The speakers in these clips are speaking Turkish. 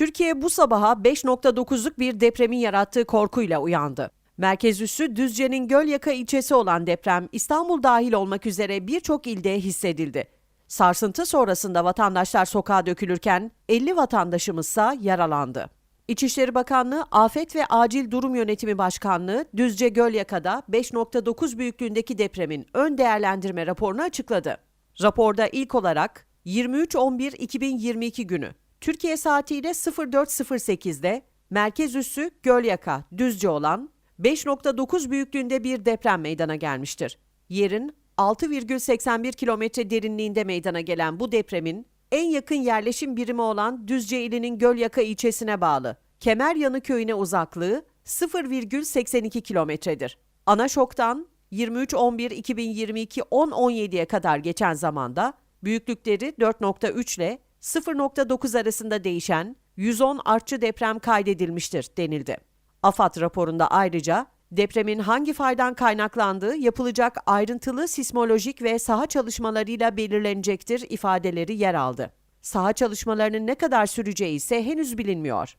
Türkiye bu sabaha 5.9'luk bir depremin yarattığı korkuyla uyandı. Merkez üssü Düzce'nin Gölyaka ilçesi olan deprem İstanbul dahil olmak üzere birçok ilde hissedildi. Sarsıntı sonrasında vatandaşlar sokağa dökülürken 50 vatandaşımızsa yaralandı. İçişleri Bakanlığı Afet ve Acil Durum Yönetimi Başkanlığı Düzce Gölyaka'da 5.9 büyüklüğündeki depremin ön değerlendirme raporunu açıkladı. Raporda ilk olarak 23.11.2022 günü Türkiye saatiyle 04.08'de merkez üssü Gölyaka, Düzce olan 5.9 büyüklüğünde bir deprem meydana gelmiştir. Yerin 6,81 kilometre derinliğinde meydana gelen bu depremin en yakın yerleşim birimi olan Düzce ilinin Gölyaka ilçesine bağlı Kemeryanı köyüne uzaklığı 0,82 kilometredir. Ana şoktan 23.11.2022 10.17'ye kadar geçen zamanda büyüklükleri 4.3 ile 0.9 arasında değişen 110 artçı deprem kaydedilmiştir denildi. AFAD raporunda ayrıca depremin hangi faydan kaynaklandığı yapılacak ayrıntılı sismolojik ve saha çalışmalarıyla belirlenecektir ifadeleri yer aldı. Saha çalışmalarının ne kadar süreceği ise henüz bilinmiyor.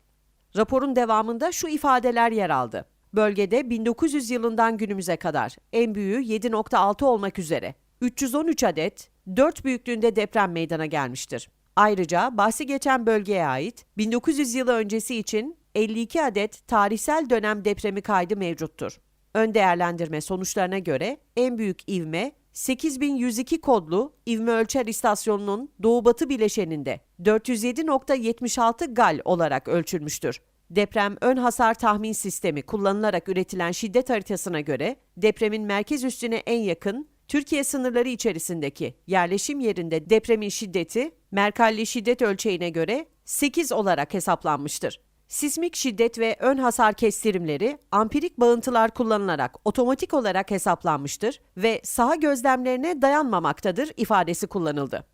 Raporun devamında şu ifadeler yer aldı. Bölgede 1900 yılından günümüze kadar en büyüğü 7.6 olmak üzere 313 adet 4 büyüklüğünde deprem meydana gelmiştir. Ayrıca bahsi geçen bölgeye ait 1900 yılı öncesi için 52 adet tarihsel dönem depremi kaydı mevcuttur. Ön değerlendirme sonuçlarına göre en büyük ivme 8102 kodlu ivme ölçer istasyonunun doğu-batı bileşeninde 407.76 gal olarak ölçülmüştür. Deprem ön hasar tahmin sistemi kullanılarak üretilen şiddet haritasına göre depremin merkez üstüne en yakın Türkiye sınırları içerisindeki yerleşim yerinde depremin şiddeti Merkalli şiddet ölçeğine göre 8 olarak hesaplanmıştır. Sismik şiddet ve ön hasar kestirimleri ampirik bağıntılar kullanılarak otomatik olarak hesaplanmıştır ve saha gözlemlerine dayanmamaktadır ifadesi kullanıldı.